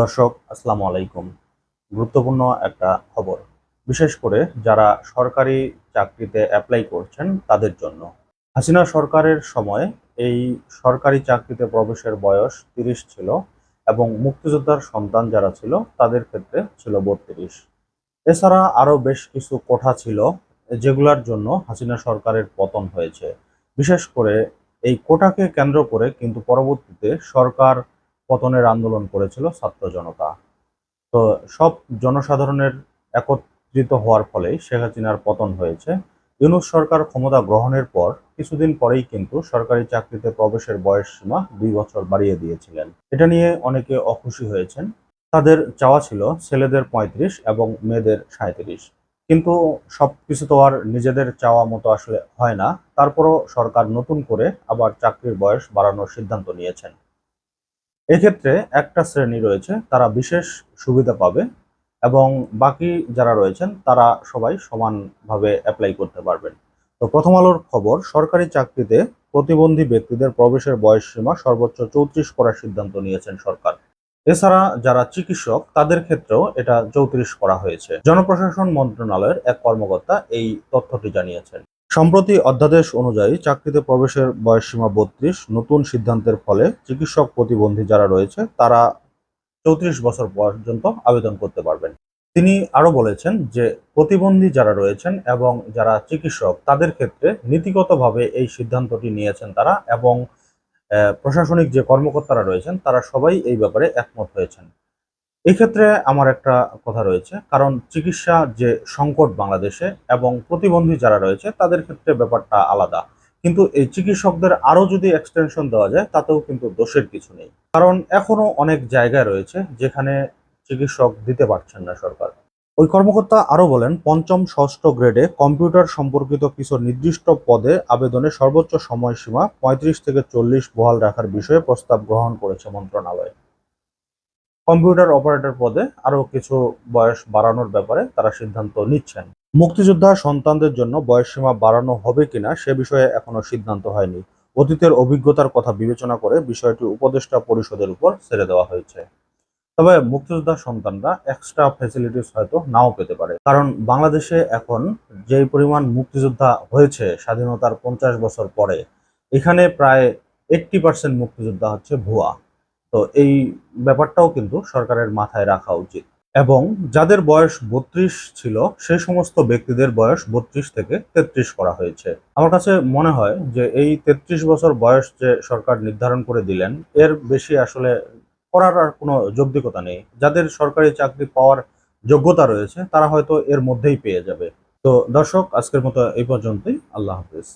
দর্শক, আসসালামু আলাইকুম। গুরুত্বপূর্ণ একটা খবর। বিশেষ করে যারা সরকারি চাকরিতে অ্যাপ্লাই করছেন, তাদের জন্য। হাসিনা সরকারের সময় এই সরকারি চাকরিতে প্রবেশের বয়স তিরিশ ছিল এবং মুক্তিযোদ্ধার সন্তান যারা ছিল, তাদের ক্ষেত্রে ছিল বত্রিশ। এছাড়া আরও বেশ কিছু কোঠা ছিল যেগুলোর জন্য হাসিনা সরকারের পতন হয়েছে। বিশেষ করে এই কোটাকে কেন্দ্র করে কিন্তু পরবর্তীতে সরকার পতনের আন্দোলন করেছিল ছাত্র জনতা। তো সব জনসাধারণের একত্রিত হওয়ার ফলে শেখ হাসিনার পতন হয়েছে। ইউনুস সরকার ক্ষমতা গ্রহণের পর কিছুদিন পরেই কিন্তু সরকারি চাকরিতে প্রবেশের বয়স সীমা দুই বছর বাড়িয়ে দিয়েছিলেন। এটা নিয়ে অনেকে অখুশি হয়েছেন। তাদের চাওয়া ছিল ছেলেদের পঁয়ত্রিশ এবং মেয়েদের সাঁত্রিশ কিন্তু সব কিছু তো আর নিজেদের চাওয়া মতো আসলে হয় না। তারপরও সরকার নতুন করে আবার চাকরির বয়স বাড়ানোর সিদ্ধান্ত নিয়েছেন। এক্ষেত্রে একটা শ্রেণি রয়েছে, তারা বিশেষ সুবিধা পাবে এবং বাকি যারা রয়েছেন তারা সবাই সমানভাবে অ্যাপ্লাই করতে পারবেন। তো প্রথম আলোর খবর, সরকারি চাকরিতে প্রতিবন্ধী ব্যক্তিদের প্রবেশের বয়স সীমা সর্বোচ্চ চৌত্রিশ করার সিদ্ধান্ত নিয়েছেন সরকার। এছাড়া যারা চিকিৎসক, তাদের ক্ষেত্রেও এটা চৌত্রিশ করা হয়েছে। জনপ্রশাসন মন্ত্রণালয়ের এক কর্মকর্তা এই তথ্যটি জানিয়েছেন। সম্প্রতি অধ্যাদেশ অনুযায়ী চাকরিতে প্রবেশের বয়সসীমা বত্রিশ, নতুন সিদ্ধান্তের ফলে চিকিৎসক প্রতিবন্ধী যারা রয়েছে, তারা চৌত্রিশ বছর পর্যন্ত আবেদন করতে পারবেন। তিনি আরও বলেছেন যে, প্রতিবন্ধী যারা রয়েছেন এবং যারা চিকিৎসক, তাদের ক্ষেত্রে নীতিগতভাবে এই সিদ্ধান্তটি নিয়েছেন তারা এবং প্রশাসনিক যে কর্মকর্তারা রয়েছেন, তারা সবাই এই ব্যাপারে একমত হয়েছেন। এই ক্ষেত্রে আমার একটা কথা রয়েছে, কারণ চিকিৎসা যে সংকট বাংলাদেশে এবং প্রতিবন্ধী যারা রয়েছে, তাদের ক্ষেত্রে ব্যাপারটা আলাদা। কিন্তু এই চিকিৎসকদের আরও যদি এক্সটেনশন দেওয়া যায়, তাতেও কিন্তু দোষের কিছু নেই। কারণ এখনও অনেক জায়গায় রয়েছে, যেখানে চিকিৎসক দিতে পারছেন না সরকার। ওই কর্মকর্তা আরও বলেন, পঞ্চম, ষষ্ঠ গ্রেডে কম্পিউটার সম্পর্কিত কিছু নির্দিষ্ট পদে আবেদনের সর্বোচ্চ সময়সীমা পঁয়ত্রিশ থেকে চল্লিশ বহাল রাখার বিষয়ে প্রস্তাব গ্রহণ করেছে মন্ত্রণালয়। কম্পিউটার অপারেটর পদে আরও কিছু বয়স বাড়ানোর ব্যাপারে তারা সিদ্ধান্ত নিচ্ছেন। মুক্তিযোদ্ধা সন্তানদের জন্য বয়সসীমা বাড়ানো হবে কিনা সে বিষয়ে এখনও সিদ্ধান্ত হয়নি। অতীতের অভিজ্ঞতার কথা বিবেচনা করে বিষয়টি উপদেষ্টা পরিষদের উপর ছেড়ে দেওয়া হয়েছে। তবে মুক্তিযোদ্ধা সন্তানরা এক্সট্রা ফ্যাসিলিটিস হয়তো নাও পেতে পারে। কারণ বাংলাদেশে এখন যেই পরিমাণ মুক্তিযোদ্ধা হয়েছে স্বাধীনতার পঞ্চাশ বছর পরে, এখানে প্রায় এইট্টি পার্সেন্ট মুক্তিযোদ্ধা হচ্ছে ভুয়া। তো এই ব্যাপারটাও কিন্তু সরকারের মাথায় রাখা উচিত। এবং যাদের বয়স বত্রিশ ছিল সেই সমস্ত ব্যক্তিদের বয়স বত্রিশ থেকে তেত্রিশ করা হয়েছে। আমার কাছে মনে হয় যে এই তেত্রিশ বছর বয়স যে সরকার নির্ধারণ করে দিলেন, এর বেশি আসলে করার আর কোনো যৌক্তিকতা নেই। যাদের সরকারি চাকরি পাওয়ার যোগ্যতা রয়েছে, তারা হয়তো এর মধ্যেই পেয়ে যাবে। তো দর্শক, আজকের মতো এই পর্যন্তই। আল্লাহ হাফিজ।